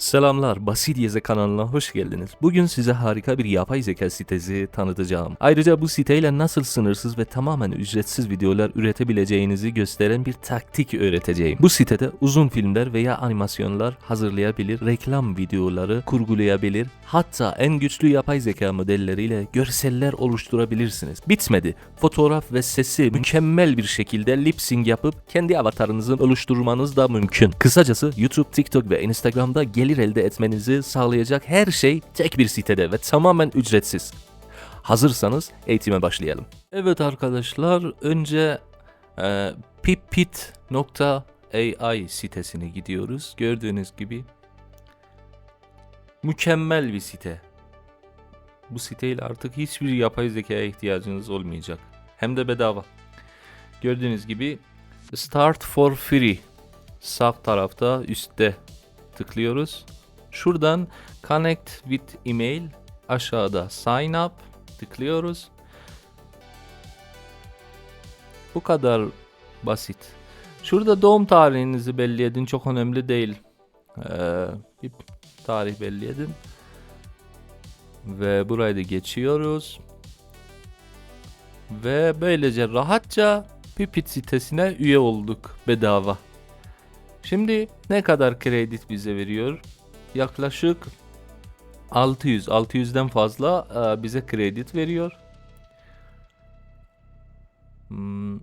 Selamlar, Basit Yeze kanalına hoş geldiniz. Bugün size harika bir yapay zeka sitesi tanıtacağım. Ayrıca bu siteyle nasıl sınırsız ve tamamen ücretsiz videolar üretebileceğinizi gösteren bir taktik öğreteceğim. Bu sitede uzun filmler veya animasyonlar hazırlayabilir, reklam videoları kurgulayabilir, hatta en güçlü yapay zeka modelleriyle görseller oluşturabilirsiniz. Bitmedi. Fotoğraf ve sesi mükemmel bir şekilde lip sync yapıp kendi avatarınızı oluşturmanız da mümkün. Kısacası YouTube, TikTok ve Instagram'da gelir elde etmenizi sağlayacak her şey tek bir sitede ve tamamen ücretsiz. Hazırsanız eğitime başlayalım. Evet arkadaşlar önce e, pipit.ai sitesine gidiyoruz. Gördüğünüz gibi mükemmel bir site. Bu siteyle artık hiçbir yapay zekaya ihtiyacınız olmayacak. Hem de bedava. Gördüğünüz gibi Start for Free sağ tarafta üstte tıklıyoruz. Şuradan Connect with Email aşağıda Sign Up tıklıyoruz. Bu kadar basit. Şurada doğum tarihinizi belli edin. Çok önemli değil. Ee, bir tarih belli edin. Ve burayı da geçiyoruz. Ve böylece rahatça Pipit sitesine üye olduk bedava. Şimdi ne kadar kredi bize veriyor? Yaklaşık 600, 600'den fazla e, bize kredi veriyor. Hmm,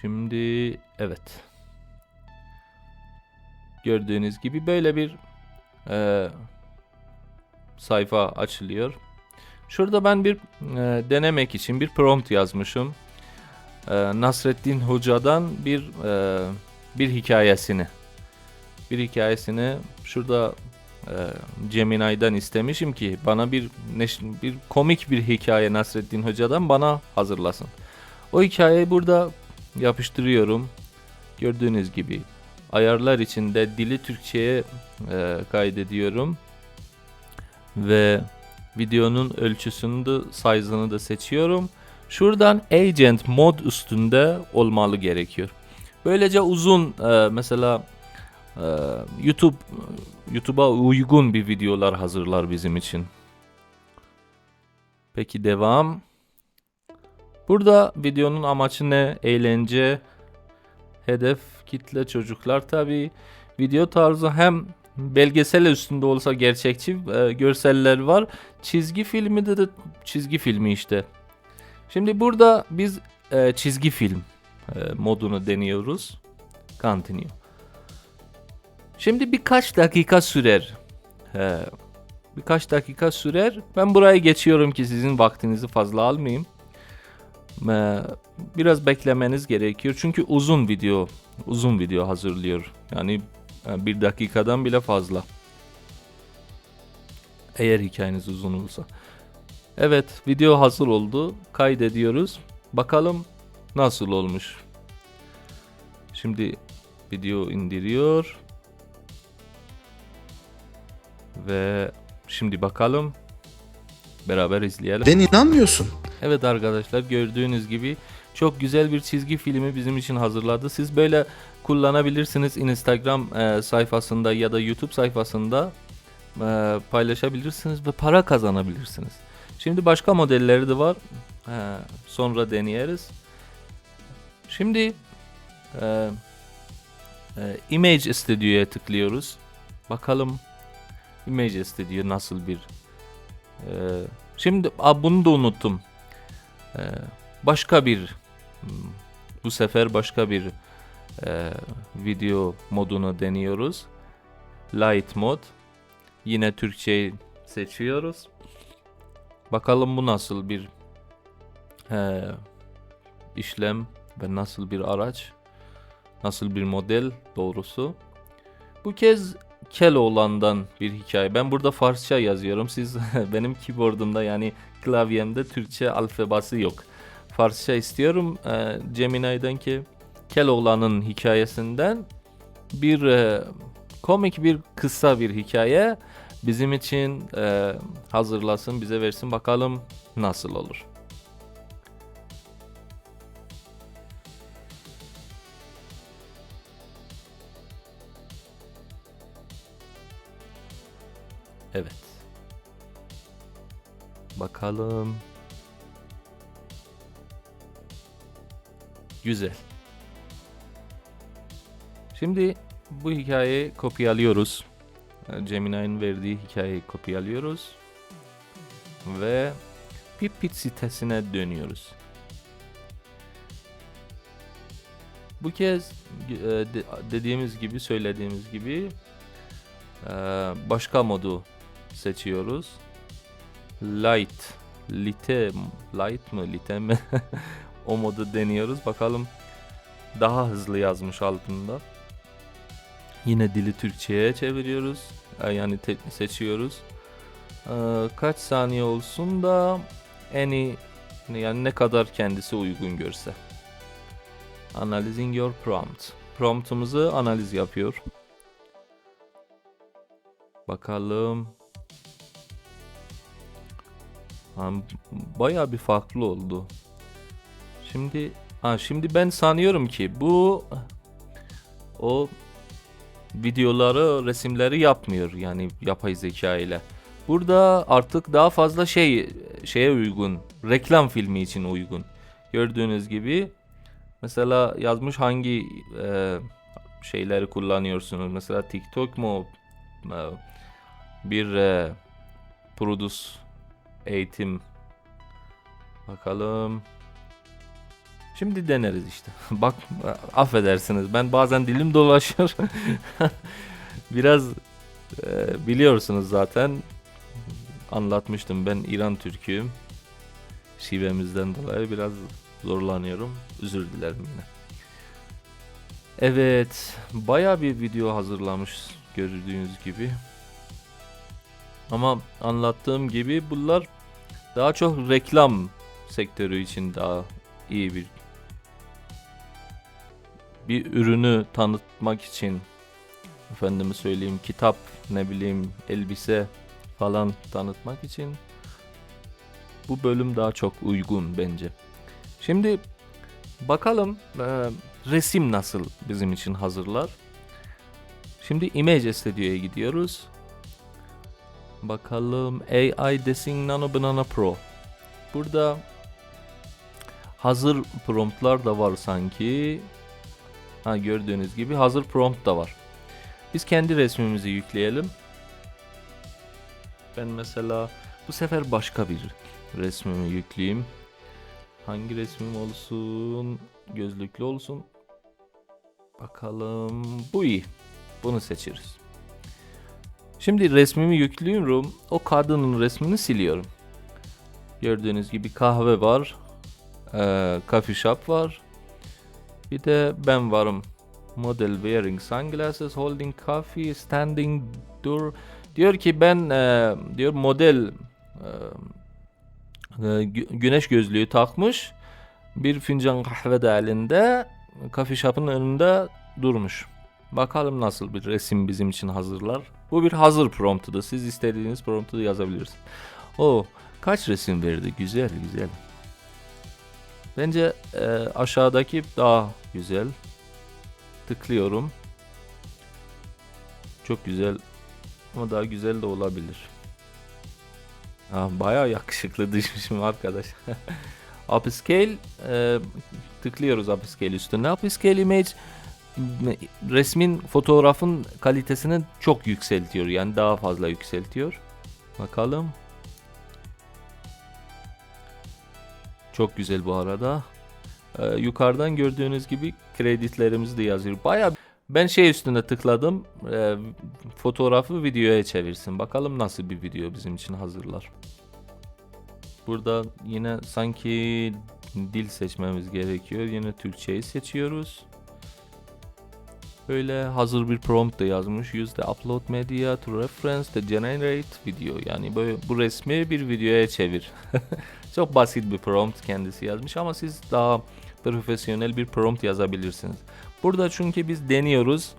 Şimdi evet. Gördüğünüz gibi böyle bir e, sayfa açılıyor. Şurada ben bir e, denemek için bir prompt yazmışım. E, Nasreddin Hoca'dan bir e, bir hikayesini. Bir hikayesini şurada e, Gemini'den istemişim ki bana bir neş- bir komik bir hikaye Nasreddin Hoca'dan bana hazırlasın. O hikayeyi burada yapıştırıyorum. Gördüğünüz gibi ayarlar içinde dili Türkçe'ye e, kaydediyorum. Ve videonun ölçüsünü de size'ını da seçiyorum. Şuradan Agent mod üstünde olmalı gerekiyor. Böylece uzun e, mesela e, YouTube YouTube'a uygun bir videolar hazırlar bizim için. Peki devam. Burada videonun amacı ne? Eğlence, hedef kitle çocuklar tabi. Video tarzı hem belgesel üstünde olsa gerçekçi e, görseller var. Çizgi filmi de, de çizgi filmi işte. Şimdi burada biz e, çizgi film e, modunu deniyoruz. Continue. Şimdi birkaç dakika sürer. Birkaç dakika sürer. Ben buraya geçiyorum ki sizin vaktinizi fazla almayayım. Biraz beklemeniz gerekiyor. Çünkü uzun video, uzun video hazırlıyor. Yani e, bir dakikadan bile fazla. Eğer hikayeniz uzun olsa. Evet, video hazır oldu. Kaydediyoruz. Bakalım nasıl olmuş. Şimdi video indiriyor. Ve şimdi bakalım. Beraber izleyelim. Ben inanmıyorsun. Evet arkadaşlar gördüğünüz gibi çok güzel bir çizgi filmi bizim için hazırladı. Siz böyle kullanabilirsiniz Instagram e, sayfasında ya da YouTube sayfasında e, paylaşabilirsiniz ve para kazanabilirsiniz. Şimdi başka modelleri de var. E, sonra deneyeriz. Şimdi e, e, Image Studio'ya tıklıyoruz. Bakalım Image Studio nasıl bir e, Şimdi a, bunu da unuttum. Ee, başka bir hmm, bu sefer başka bir e, video modunu deniyoruz. Light mod. Yine Türkçeyi seçiyoruz. Bakalım bu nasıl bir e, işlem ve nasıl bir araç, nasıl bir model doğrusu. Bu kez Keloğlan'dan bir hikaye. Ben burada Farsça yazıyorum. Siz benim keyboardumda yani klavyemde Türkçe alfabası yok. Farsça istiyorum. E, Gemini'den ki Keloğlan'ın hikayesinden bir e, komik bir kısa bir hikaye bizim için e, hazırlasın, bize versin bakalım nasıl olur. Evet. Bakalım. Güzel. Şimdi bu hikayeyi kopyalıyoruz. Gemini'nin verdiği hikayeyi kopyalıyoruz. Ve Pipit sitesine dönüyoruz. Bu kez e, de- dediğimiz gibi söylediğimiz gibi e, başka modu seçiyoruz. Light, lite, light mı, lite mi? o modu deniyoruz. Bakalım daha hızlı yazmış altında. Yine dili Türkçe'ye çeviriyoruz. E, Yani seçiyoruz. E, kaç saniye olsun da en iyi yani ne kadar kendisi uygun görse. Analyzing your prompt. Promptumuzu analiz yapıyor. Bakalım. Ha, bayağı bir farklı oldu. Şimdi ha şimdi ben sanıyorum ki bu o videoları, resimleri yapmıyor yani yapay zeka ile. Burada artık daha fazla şey şeye uygun, reklam filmi için uygun. Gördüğünüz gibi mesela yazmış hangi e, şeyleri kullanıyorsunuz. Mesela TikTok mu e, bir e, Produce eğitim bakalım. Şimdi deneriz işte. Bak affedersiniz ben bazen dilim dolaşıyor. Biraz e, biliyorsunuz zaten anlatmıştım ben İran Türk'üyüm. Şivemizden dolayı biraz zorlanıyorum. Özür dilerim yine. Evet, baya bir video hazırlamış gördüğünüz gibi. Ama anlattığım gibi bunlar daha çok reklam sektörü için daha iyi bir bir ürünü tanıtmak için efendime söyleyeyim kitap ne bileyim elbise falan tanıtmak için bu bölüm daha çok uygun bence. Şimdi bakalım e, resim nasıl bizim için hazırlar. Şimdi Image Studio'ya gidiyoruz. Bakalım AI Desing Nano Banana Pro. Burada hazır promptlar da var sanki. Ha gördüğünüz gibi hazır prompt da var. Biz kendi resmimizi yükleyelim. Ben mesela bu sefer başka bir resmimi yükleyeyim. Hangi resmim olsun? Gözlüklü olsun. Bakalım. Bu iyi. Bunu seçeriz. Şimdi resmimi yüklüyorum. O kadının resmini siliyorum. Gördüğünüz gibi kahve var. Ee, shop var. Bir de ben varım. Model wearing sunglasses, holding coffee, standing door. Diyor ki ben e, diyor model e, e, gü- güneş gözlüğü takmış. Bir fincan kahve de elinde. Coffee shop'ın önünde durmuş. Bakalım nasıl bir resim bizim için hazırlar. Bu bir hazır promptudur. Siz istediğiniz promptu yazabilirsiniz. O kaç resim verdi? Güzel güzel. Bence e, aşağıdaki daha güzel. Tıklıyorum. Çok güzel ama daha güzel de olabilir. Ha, bayağı yakışıklı düşmüşüm arkadaş. Upscale e, tıklıyoruz upscale üstüne. Upscale image resmin fotoğrafın kalitesini çok yükseltiyor. Yani daha fazla yükseltiyor. Bakalım. Çok güzel bu arada. Ee, yukarıdan gördüğünüz gibi kredilerimiz de yazıyor. Baya ben şey üstüne tıkladım. Ee, fotoğrafı videoya çevirsin. Bakalım nasıl bir video bizim için hazırlar. Burada yine sanki dil seçmemiz gerekiyor. Yine Türkçeyi seçiyoruz. Böyle hazır bir prompt da yazmış. Use the upload media to reference the generate video. Yani böyle bu resmi bir videoya çevir. Çok basit bir prompt kendisi yazmış ama siz daha profesyonel bir prompt yazabilirsiniz. Burada çünkü biz deniyoruz.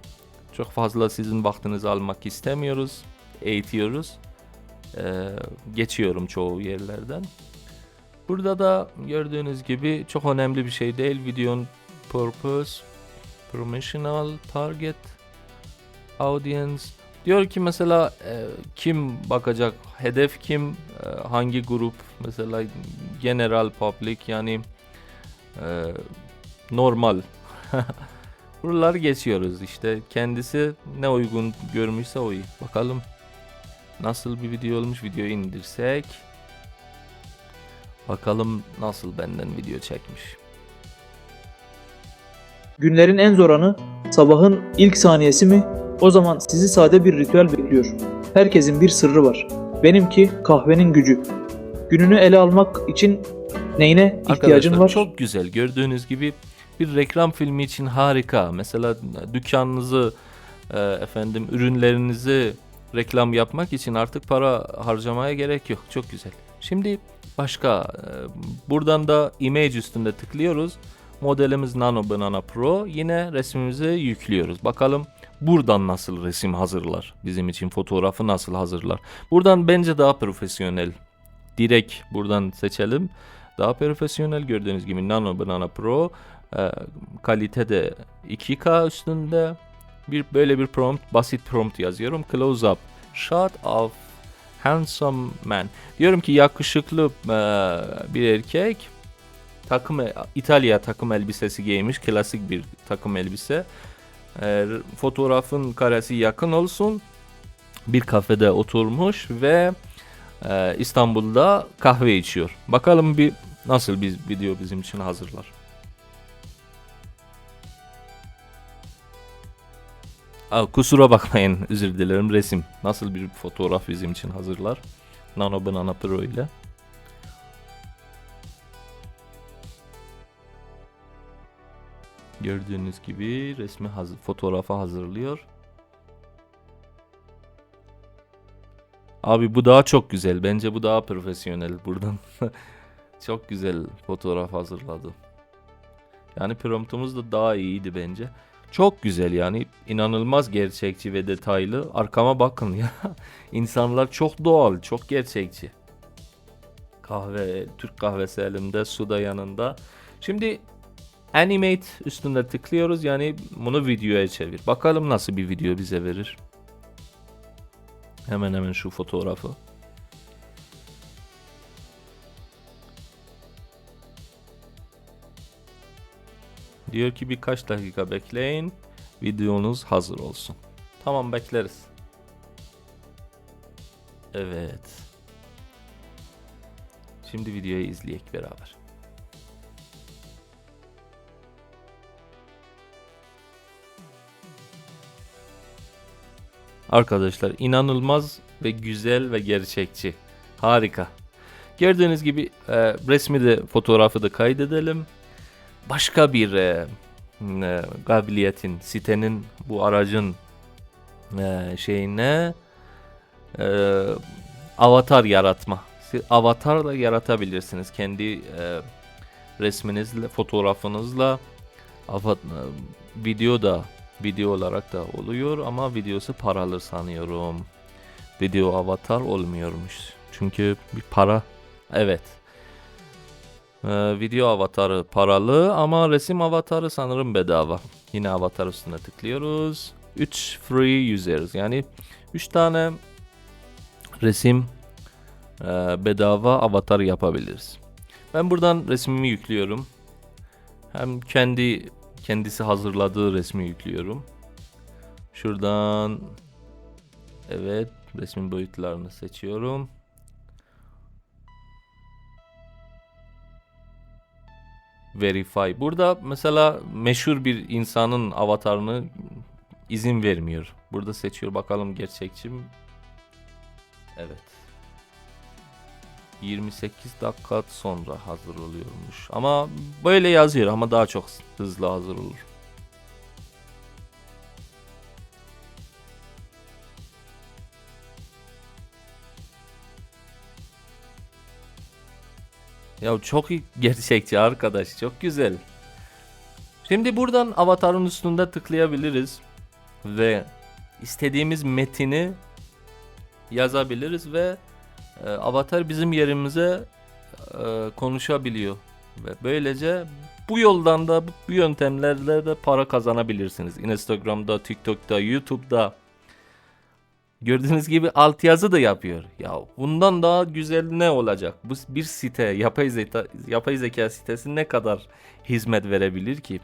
Çok fazla sizin vaktinizi almak istemiyoruz. Eğitiyoruz. Ee, geçiyorum çoğu yerlerden. Burada da gördüğünüz gibi çok önemli bir şey değil. Videonun purpose, promotional, target, audience, Diyor ki mesela e, kim bakacak, hedef kim, e, hangi grup, mesela general public yani e, normal. Buraları geçiyoruz işte. Kendisi ne uygun görmüşse o iyi. Bakalım nasıl bir video olmuş. Videoyu indirsek. Bakalım nasıl benden video çekmiş. Günlerin en zor anı sabahın ilk saniyesi mi? O zaman sizi sade bir ritüel bekliyor. Herkesin bir sırrı var. Benimki kahvenin gücü. Gününü ele almak için neyine ihtiyacın Arkadaşlar var? çok güzel. Gördüğünüz gibi bir reklam filmi için harika. Mesela dükkanınızı e, efendim ürünlerinizi reklam yapmak için artık para harcamaya gerek yok. Çok güzel. Şimdi başka e, buradan da image üstünde tıklıyoruz. Modelimiz Nano Banana Pro. Yine resmimizi yüklüyoruz. Bakalım buradan nasıl resim hazırlar? Bizim için fotoğrafı nasıl hazırlar? Buradan bence daha profesyonel. Direkt buradan seçelim. Daha profesyonel gördüğünüz gibi Nano Banana Pro e, kalite de 2K üstünde bir böyle bir prompt basit prompt yazıyorum. Close up shot of handsome man. Diyorum ki yakışıklı e, bir erkek takım İtalya takım elbisesi giymiş. Klasik bir takım elbise. E, fotoğrafın karesi yakın olsun. Bir kafede oturmuş ve e, İstanbul'da kahve içiyor. Bakalım bir nasıl bir video bizim için hazırlar. Aa, kusura bakmayın özür dilerim resim. Nasıl bir fotoğraf bizim için hazırlar. Nano Banana Pro ile. Gördüğünüz gibi resmi hazır, fotoğrafı hazırlıyor. Abi bu daha çok güzel. Bence bu daha profesyonel buradan. çok güzel fotoğraf hazırladı. Yani promptumuz da daha iyiydi bence. Çok güzel yani inanılmaz gerçekçi ve detaylı. Arkama bakın ya. İnsanlar çok doğal, çok gerçekçi. Kahve, Türk kahvesi elimde, su da yanında. Şimdi Animate üstünde tıklıyoruz yani bunu videoya çevir. Bakalım nasıl bir video bize verir. Hemen hemen şu fotoğrafı. Diyor ki birkaç dakika bekleyin. Videonuz hazır olsun. Tamam bekleriz. Evet. Şimdi videoyu izleyek beraber. Arkadaşlar inanılmaz ve güzel ve gerçekçi. Harika. Gördüğünüz gibi e, resmi de fotoğrafı da kaydedelim. Başka bir e, e, kabiliyetin, sitenin, bu aracın e, şeyine e, avatar yaratma. Siz avatarla yaratabilirsiniz kendi e, resminizle, fotoğrafınızla. Avat, e, video da video olarak da oluyor ama videosu paralı sanıyorum. Video avatar olmuyormuş. Çünkü bir para evet. Ee, video avatarı paralı ama resim avatarı sanırım bedava. Yine avatar üstüne tıklıyoruz. 3 free users yani 3 tane resim e, bedava avatar yapabiliriz. Ben buradan resmimi yüklüyorum. Hem kendi kendisi hazırladığı resmi yüklüyorum. Şuradan evet resmin boyutlarını seçiyorum. Verify. Burada mesela meşhur bir insanın avatarını izin vermiyor. Burada seçiyor bakalım gerçekçi mi? Evet. 28 dakika sonra hazır oluyormuş. Ama böyle yazıyor ama daha çok hızlı hazır olur. Ya çok gerçekçi arkadaş. Çok güzel. Şimdi buradan avatarın üstünde tıklayabiliriz ve istediğimiz metini yazabiliriz ve e, avatar bizim yerimize e, konuşabiliyor ve böylece bu yoldan da bu yöntemlerle de para kazanabilirsiniz. Instagram'da, TikTok'ta, YouTube'da Gördüğünüz gibi altyazı da yapıyor. Ya bundan daha güzel ne olacak? Bu bir site, yapay zeka, yapay zeka sitesi ne kadar hizmet verebilir ki?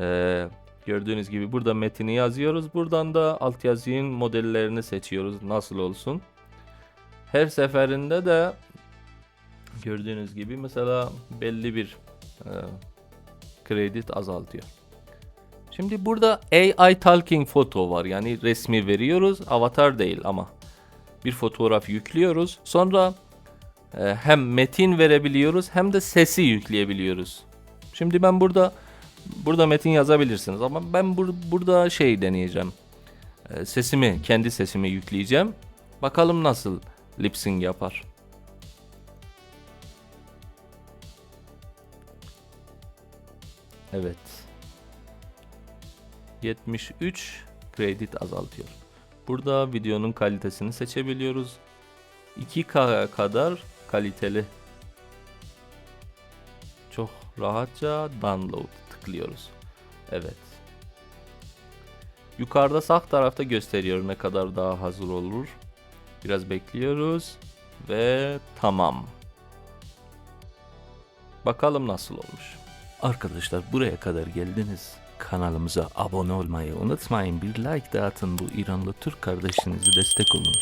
Ee, gördüğünüz gibi burada metini yazıyoruz. Buradan da altyazının modellerini seçiyoruz. Nasıl olsun? Her seferinde de gördüğünüz gibi mesela belli bir e, kredi azaltıyor. Şimdi burada AI Talking Photo var. Yani resmi veriyoruz. Avatar değil ama. Bir fotoğraf yüklüyoruz. Sonra e, hem metin verebiliyoruz hem de sesi yükleyebiliyoruz. Şimdi ben burada burada metin yazabilirsiniz ama ben bur- burada şey deneyeceğim. E, sesimi, kendi sesimi yükleyeceğim. Bakalım nasıl lip sync yapar. Evet. 73 kredi azaltıyor. Burada videonun kalitesini seçebiliyoruz. 2K kadar kaliteli. Çok rahatça download tıklıyoruz. Evet. Yukarıda sağ tarafta gösteriyor ne kadar daha hazır olur. Biraz bekliyoruz ve tamam. Bakalım nasıl olmuş. Arkadaşlar buraya kadar geldiniz. Kanalımıza abone olmayı unutmayın. Bir like de atın bu İranlı Türk kardeşinizi destek olun.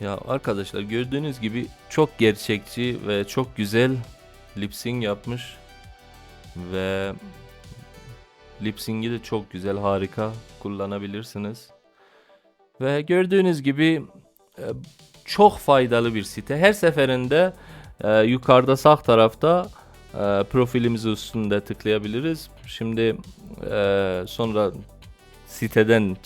Ya arkadaşlar gördüğünüz gibi çok gerçekçi ve çok güzel lip yapmış. Ve lip de çok güzel harika kullanabilirsiniz. Ve gördüğünüz gibi çok faydalı bir site. Her seferinde e, yukarıda sağ tarafta e, profilimizi üstünde tıklayabiliriz. Şimdi e, sonra siteden